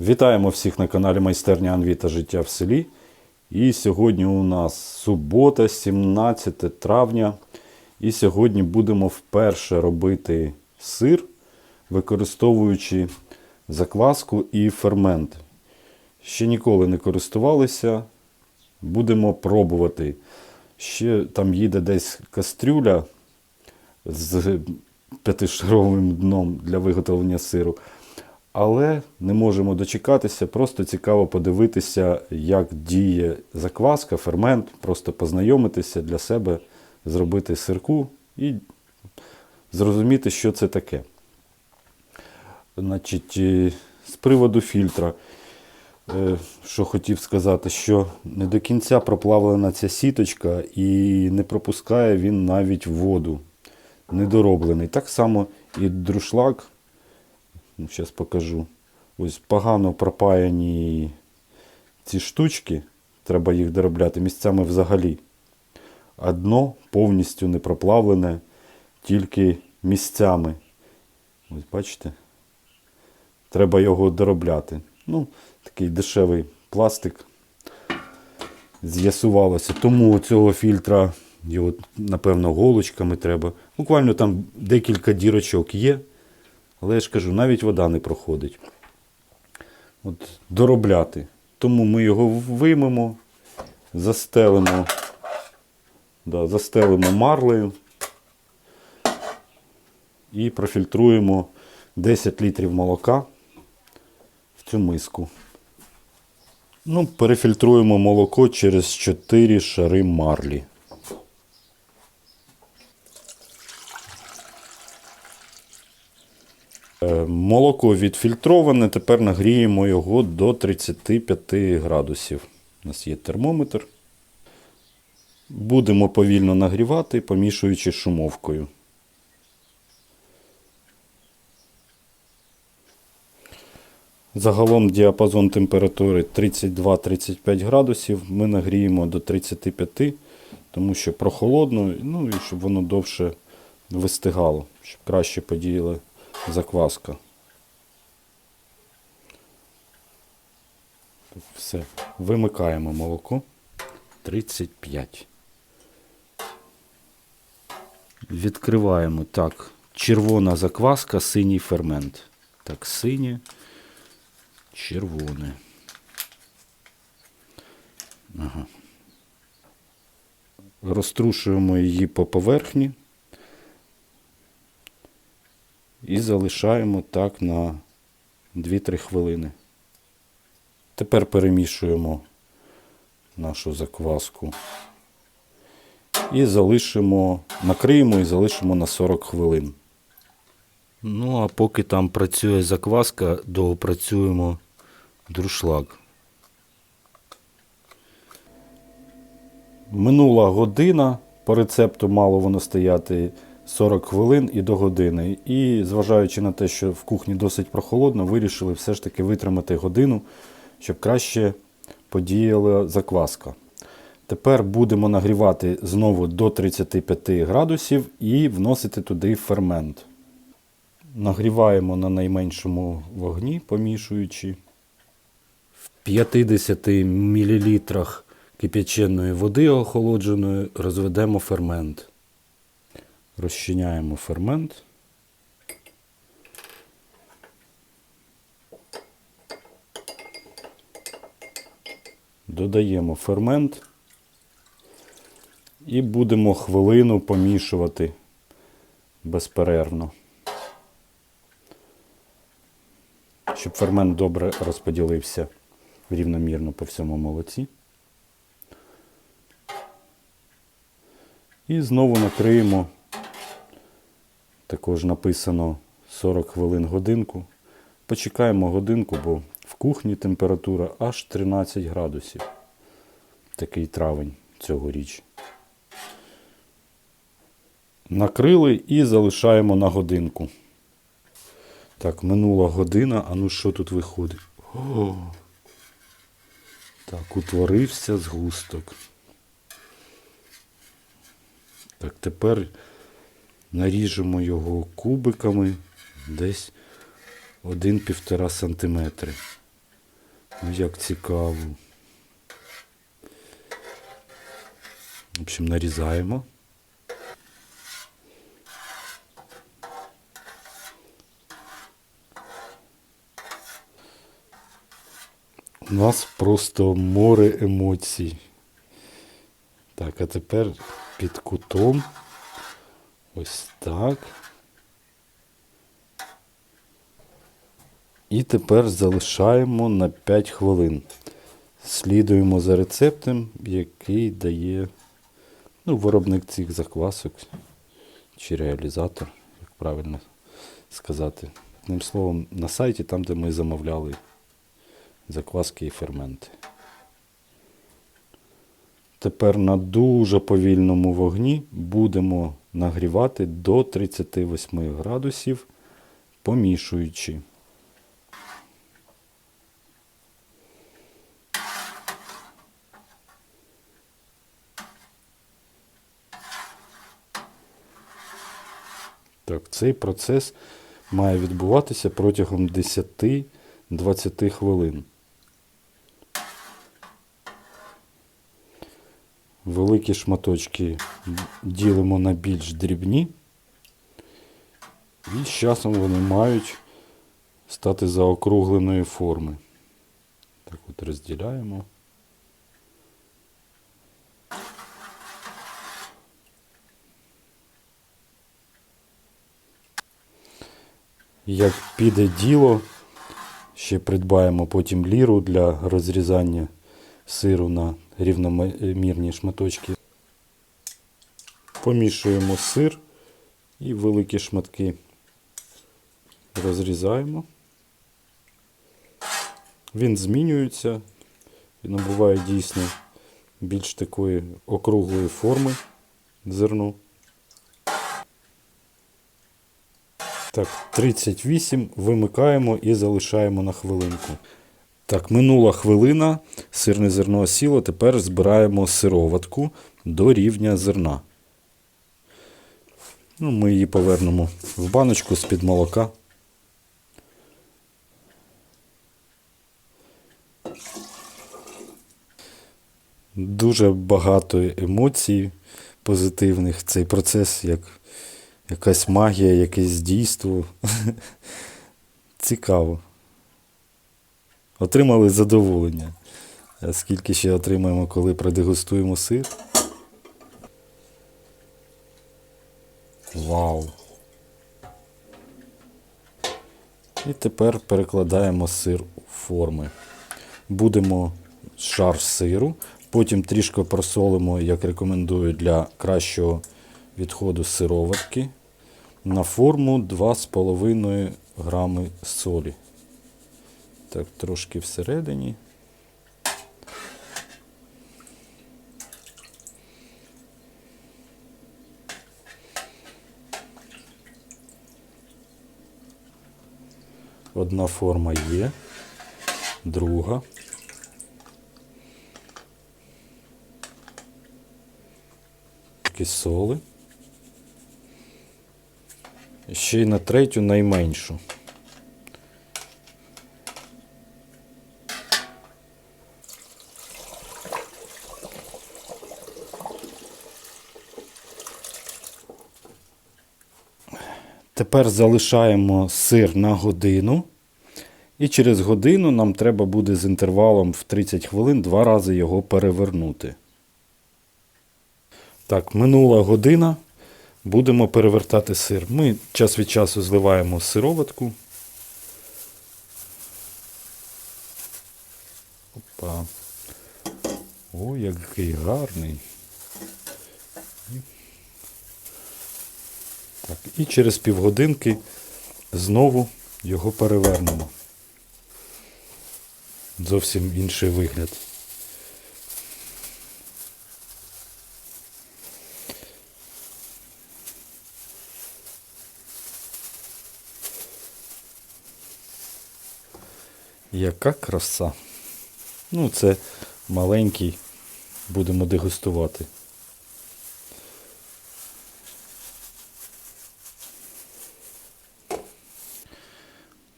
Вітаємо всіх на каналі Майстерня Анві та Життя в селі. І сьогодні у нас субота, 17 травня. І сьогодні будемо вперше робити сир, використовуючи закваску і фермент. Ще ніколи не користувалися. Будемо пробувати. Ще там їде десь кастрюля з п'ятишаровим дном для виготовлення сиру. Але не можемо дочекатися, просто цікаво подивитися, як діє закваска, фермент, просто познайомитися для себе, зробити сирку і зрозуміти, що це таке. Значить, е, з приводу фільтра, е, що хотів сказати, що не до кінця проплавлена ця сіточка і не пропускає він навіть воду. Недороблений. Так само і друшлак. Зараз покажу. Ось погано пропаяні ці штучки. Треба їх доробляти місцями взагалі. А дно повністю не проплавлене, тільки місцями. Ось бачите? Треба його доробляти. Ну, такий дешевий пластик. З'ясувалося. Тому цього фільтра його, напевно, голочками треба. Буквально там декілька дірочок є. Але я ж кажу, навіть вода не проходить. От, доробляти. Тому ми його виймемо, застелимо, да, застелимо марлею і профільтруємо 10 літрів молока в цю миску. Ну, перефільтруємо молоко через 4 шари марлі. Молоко відфільтроване, тепер нагріємо його до 35 градусів. У нас є термометр. Будемо повільно нагрівати, помішуючи шумовкою. Загалом діапазон температури 32-35 градусів. Ми нагріємо до 35, тому що прохолодно, ну і щоб воно довше вистигало, щоб краще подіяла закваска. Все, вимикаємо молоко. 35. Відкриваємо так. Червона закваска, синій фермент. Так, синє, червоне. Ага. Розтрушуємо її по поверхні і залишаємо так на 2-3 хвилини. Тепер перемішуємо нашу закваску і залишимо, накриємо і залишимо на 40 хвилин. Ну, а поки там працює закваска, доопрацюємо друшлак. Минула година, по рецепту мало воно стояти 40 хвилин і до години. І зважаючи на те, що в кухні досить прохолодно, вирішили все ж таки витримати годину, щоб краще подіяла закваска. Тепер будемо нагрівати знову до 35 градусів і вносити туди фермент. Нагріваємо на найменшому вогні, помішуючи. В 50 мл кип'яченої води охолодженої розведемо фермент. Розчиняємо фермент. Додаємо фермент і будемо хвилину помішувати безперервно. Щоб фермент добре розподілився рівномірно по всьому молоці. І знову накриємо. Також написано 40 хвилин годинку. Почекаємо годинку, бо в кухні температура аж 13 градусів. Такий травень цьогоріч. Накрили і залишаємо на годинку. Так, минула година, а ну що тут виходить? О! Так, утворився згусток. Так, тепер наріжемо його кубиками десь 1-1,5 см. Ну, Як цікаво. В общем, нарізаємо. У нас просто море емоцій. Так, а тепер під кутом. Ось так. І тепер залишаємо на 5 хвилин. Слідуємо за рецептом, який дає ну, виробник цих заквасок чи реалізатор, як правильно сказати. Одним словом, на сайті, там, де ми замовляли закваски і ферменти. Тепер на дуже повільному вогні будемо нагрівати до 38 градусів, помішуючи. Так, цей процес має відбуватися протягом 10-20 хвилин. Великі шматочки ділимо на більш дрібні. І з часом вони мають стати заокругленої форми. Так от розділяємо. Як піде діло, ще придбаємо потім ліру для розрізання сиру на рівномірні шматочки. Помішуємо сир і великі шматки розрізаємо. Він змінюється і набуває дійсно більш такої округлої форми зерну. Так, 38 вимикаємо і залишаємо на хвилинку. Так, минула хвилина, сирне зерно осіло, тепер збираємо сироватку до рівня зерна. Ну, ми її повернемо в баночку з-під молока. Дуже багато емоцій позитивних. Цей процес як якась магія, якесь дійство. Цікаво. Отримали задоволення. Скільки ще отримаємо, коли продегустуємо сир? Вау! І тепер перекладаємо сир у форми. Будемо шар сиру, потім трішки просолимо, як рекомендую, для кращого відходу сироватки. На форму 2,5 грами солі. Так, трошки всередині. Одна форма є, друга. Соли. Ще й на третю найменшу. Тепер залишаємо сир на годину. І через годину нам треба буде з інтервалом в 30 хвилин два рази його перевернути. Так, минула година. Будемо перевертати сир. Ми час від часу зливаємо сироватку. Опа. О, який гарний. Так, і через півгодинки знову його перевернемо. Зовсім інший вигляд. Яка краса. Ну, це маленький, будемо дегустувати.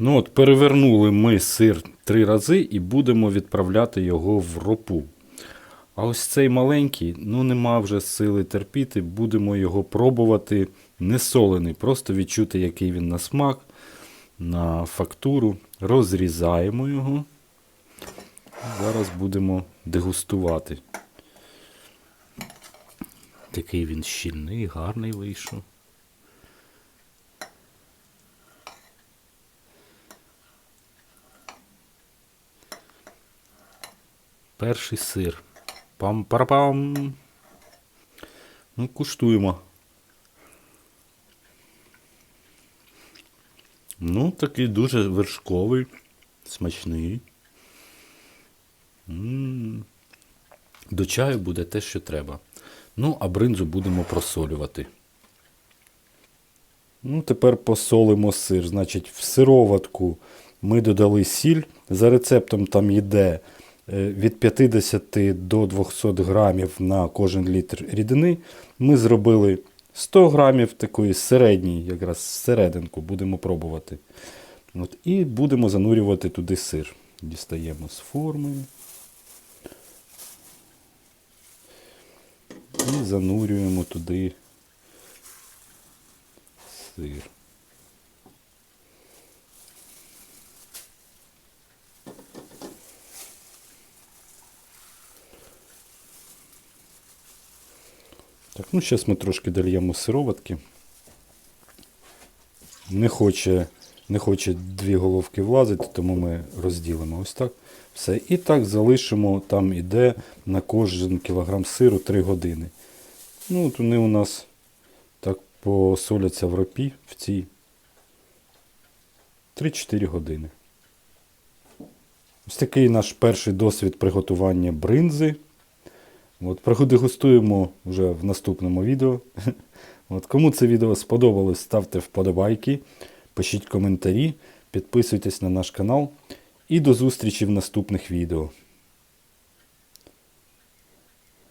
Ну от, перевернули ми сир три рази і будемо відправляти його в ропу. А ось цей маленький, ну нема вже сили терпіти, будемо його пробувати не солений, просто відчути, який він на смак, на фактуру. Розрізаємо його. Зараз будемо дегустувати. Такий він щільний, гарний вийшов. Перший сир. Пам-парапам. Ну, куштуємо. Ну, такий дуже вершковий, смачний. м До чаю буде те, що треба. Ну, а бринзу будемо просолювати. Ну, тепер посолимо сир. Значить, в сироватку ми додали сіль. За рецептом там йде від 50 до 200 грамів на кожен літр рідини. Ми зробили 100 грамів такої середньої, якраз серединку будемо пробувати. От, і будемо занурювати туди сир. Дістаємо з форми. І занурюємо туди сир. Так, ну зараз ми трошки дольємо сироватки. Не хоче, не хоче дві головки влазити, тому ми розділимо ось так. Все. І так залишимо, там іде на кожен кілограм сиру 3 години. Ну, от вони у нас так посоляться в ропі в цій 3-4 години. Ось такий наш перший досвід приготування бринзи. От, продегустуємо вже в наступному відео. От, кому це відео сподобалось, ставте вподобайки, пишіть коментарі, підписуйтесь на наш канал. І до зустрічі в наступних відео.